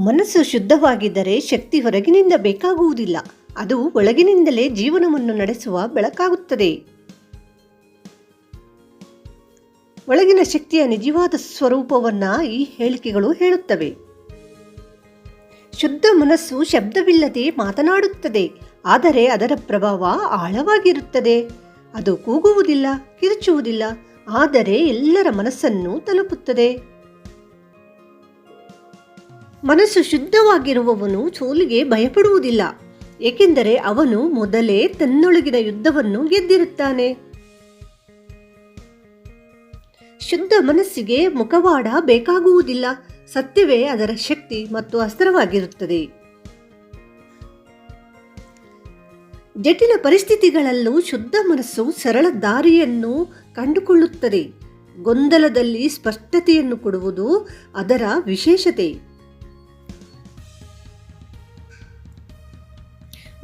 ಮನಸ್ಸು ಶುದ್ಧವಾಗಿದ್ದರೆ ಶಕ್ತಿ ಹೊರಗಿನಿಂದ ಬೇಕಾಗುವುದಿಲ್ಲ. ಅದು ಒಳಗಿನಿಂದಲೇ ಜೀವನವನ್ನು ನಡೆಸುವ ಬೆಳಕಾಗುತ್ತದೆ. ಒಳಗಿನ ಶಕ್ತಿಯ ನಿಜವಾದ ಸ್ವರೂಪವನ್ನ ಈ ಹೇಳಿಕೆಗಳು ಹೇಳುತ್ತವೆ. ಶುದ್ಧ ಮನಸ್ಸು ಶಬ್ದವಿಲ್ಲದೆ ಮಾತನಾಡುತ್ತದೆ. ಆದರೆ ಅದರ ಪ್ರಭಾವ ಆಳವಾಗಿರುತ್ತದೆ. ಅದು ಕೂಗುವುದಿಲ್ಲ, ಕಿರುಚುವುದಿಲ್ಲ. ಆದರೆ ಎಲ್ಲರ ಮನಸ್ಸನ್ನು ತಲುಪುತ್ತದೆ. ಮನಸ್ಸು ಶುದ್ಧವಾಗಿರುವವನು ಸೋಲಿಗೆ ಭಯಪಡುವುದಿಲ್ಲ, ಏಕೆಂದರೆ ಅವನು ಮೊದಲೇ ತನ್ನೊಳಗಿನ ಯುದ್ಧವನ್ನು ಗೆದ್ದಿರುತ್ತಾನೆ. ಶುದ್ಧ ಮನಸ್ಸಿಗೆ ಮುಖವಾಡ ಬೇಕಾಗುವುದಿಲ್ಲ, ಸತ್ಯವೇ ಅದರ ಶಕ್ತಿ ಮತ್ತು ಅಸ್ತ್ರವಾಗಿರುತ್ತದೆ. ಜಟಿಲ ಪರಿಸ್ಥಿತಿಗಳಲ್ಲೂ ಶುದ್ಧ ಮನಸ್ಸು ಸರಳ ದಾರಿಯನ್ನು ಕಂಡುಕೊಳ್ಳುತ್ತದೆ. ಗೊಂದಲದಲ್ಲಿ ಸ್ಪಷ್ಟತೆಯನ್ನು ಕೊಡುವುದು ಅದರ ವಿಶೇಷತೆ.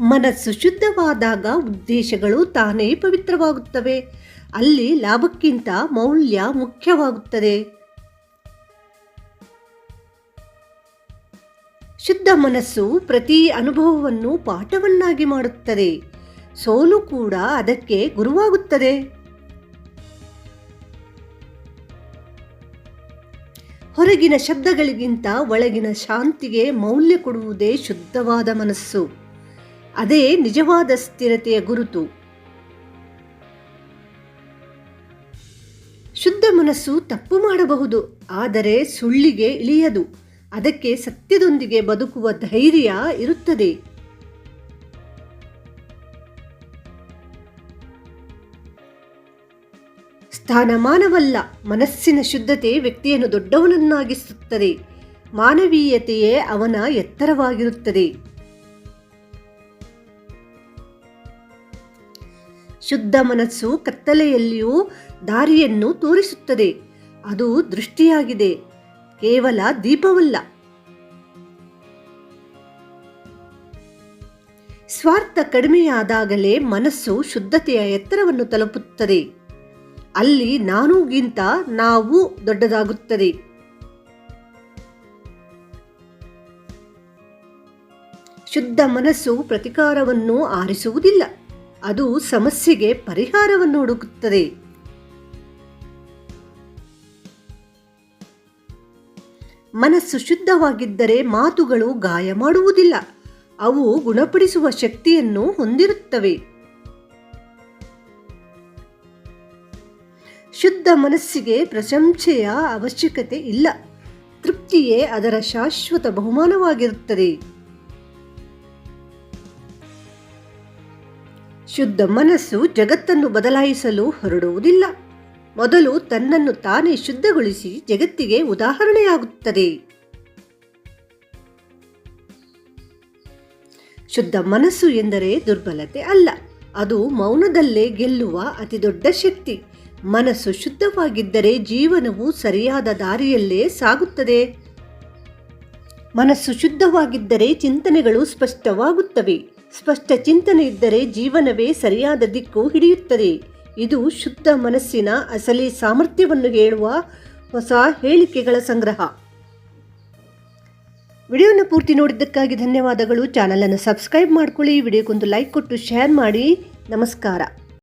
ಮನಸ್ಸು ಶುದ್ಧವಾದಾಗ ಉದ್ದೇಶಗಳು ತಾನೇ ಪವಿತ್ರವಾಗುತ್ತವೆ. ಅಲ್ಲಿ ಲಾಭಕ್ಕಿಂತ ಮೌಲ್ಯ ಮುಖ್ಯವಾಗುತ್ತದೆ. ಶುದ್ಧ ಮನಸ್ಸು ಪ್ರತಿ ಅನುಭವವನ್ನು ಪಾಠವನ್ನಾಗಿ ಮಾಡುತ್ತದೆ. ಸೋಲು ಕೂಡ ಅದಕ್ಕೆ ಗುರುವಾಗುತ್ತದೆ. ಹೊರಗಿನ ಶಬ್ದಗಳಿಗಿಂತ ಒಳಗಿನ ಶಾಂತಿಗೆ ಮೌಲ್ಯ ಕೊಡುವುದೇ ಶುದ್ಧವಾದ ಮನಸ್ಸು. ಅದೇ ನಿಜವಾದ ಸ್ಥಿರತೆಯ ಗುರುತು. ಶುದ್ಧ ಮನಸ್ಸು ತಪ್ಪು ಮಾಡಬಹುದು, ಆದರೆ ಸುಳ್ಳಿಗೆ ಇಳಿಯದು. ಅದಕ್ಕೆ ಸತ್ಯದೊಂದಿಗೆ ಬದುಕುವ ಧೈರ್ಯ ಇರುತ್ತದೆ. ಸ್ಥಾನಮಾನವಲ್ಲ, ಮನಸ್ಸಿನ ಶುದ್ಧತೆ ವ್ಯಕ್ತಿಯನ್ನು ದೊಡ್ಡವನನ್ನಾಗಿಸುತ್ತದೆ. ಮಾನವೀಯತೆಯೇ ಅವನ ಎತ್ತರವಾಗಿರುತ್ತದೆ. ಶುದ್ಧ ಮನಸ್ಸು ಕತ್ತಲೆಯಲ್ಲಿಯೂ ದಾರಿಯನ್ನು ತೋರಿಸುತ್ತದೆ. ಅದು ದೃಷ್ಟಿಯಾಗಿದೆ. ಕೇವಲ ದೀಪವಲ್ಲ. ಸ್ವಾರ್ಥ ಕಡಿಮೆಯಾದಾಗಲೇ ಮನಸ್ಸು ಶುದ್ಧತೆಯ ಎತ್ತರವನ್ನು ತಲುಪುತ್ತದೆ. ಅಲ್ಲಿ ನಾನುಗಿಂತ ನಾವು ದೊಡ್ಡದಾಗುತ್ತದೆ. ಶುದ್ಧ ಮನಸ್ಸು ಪ್ರತಿಕಾರವನ್ನು ಆರಿಸುವುದಿಲ್ಲ. ಅದು ಸಮಸ್ಯೆಗೆ ಪರಿಹಾರವನ್ನು ಹುಡುಕುತ್ತದೆ ಮನಸ್ಸು ಶುದ್ಧವಾಗಿದ್ದರೆ ಮಾತುಗಳು ಗಾಯ ಮಾಡುವುದಿಲ್ಲ. ಅವು ಗುಣಪಡಿಸುವ ಶಕ್ತಿಯನ್ನು ಹೊಂದಿರುತ್ತವೆ. ಶುದ್ಧ ಮನಸ್ಸಿಗೆ ಪ್ರಶಂಸೆಯ ಅವಶ್ಯಕತೆ ಇಲ್ಲ. ತೃಪ್ತಿಯೇ ಅದರ ಶಾಶ್ವತ ಬಹುಮಾನವಾಗಿರುತ್ತದೆ. ಶುದ್ಧ ಮನಸ್ಸು ಜಗತ್ತನ್ನು ಬದಲಾಯಿಸಲು ಹೊರಡುವುದಿಲ್ಲ. ಮೊದಲು ತನ್ನನ್ನು ತಾನೇ ಶುದ್ಧಗೊಳಿಸಿ ಜಗತ್ತಿಗೆ ಉದಾಹರಣೆಯಾಗುತ್ತದೆ. ಶುದ್ಧ ಮನಸ್ಸು ಎಂದರೆ ದುರ್ಬಲತೆ ಅಲ್ಲ. ಅದು ಮೌನದಲ್ಲೇ ಗೆಲ್ಲುವ ಅತಿದೊಡ್ಡ ಶಕ್ತಿ. ಮನಸ್ಸು ಶುದ್ಧವಾಗಿದ್ದರೆ ಜೀವನವು ಸರಿಯಾದ ದಾರಿಯಲ್ಲೇ ಸಾಗುತ್ತದೆ. ಮನಸ್ಸು ಶುದ್ಧವಾಗಿದ್ದರೆ ಚಿಂತನೆಗಳು ಸ್ಪಷ್ಟವಾಗುತ್ತವೆ. ಸ್ಪಷ್ಟ ಚಿಂತನೆ ಇದ್ದರೆ ಜೀವನವೇ ಸರಿಯಾದ ದಿಕ್ಕು ಹಿಡಿಯುತ್ತದೆ. ಇದು ಶುದ್ಧ ಮನಸ್ಸಿನ ಅಸಲಿ ಸಾಮರ್ಥ್ಯವನ್ನು ಹೇಳುವ ಹೊಸ ಹೇಳಿಕೆಗಳ ಸಂಗ್ರಹ. ವಿಡಿಯೋನ ಪೂರ್ತಿ ನೋಡಿದ್ದಕ್ಕಾಗಿ ಧನ್ಯವಾದಗಳು. ಚಾನಲನ್ನು ಸಬ್ಸ್ಕ್ರೈಬ್ ಮಾಡ್ಕೊಳ್ಳಿ. ವಿಡಿಯೋಕ್ಕೊಂದು ಲೈಕ್ ಕೊಟ್ಟು ಶೇರ್ ಮಾಡಿ. ನಮಸ್ಕಾರ.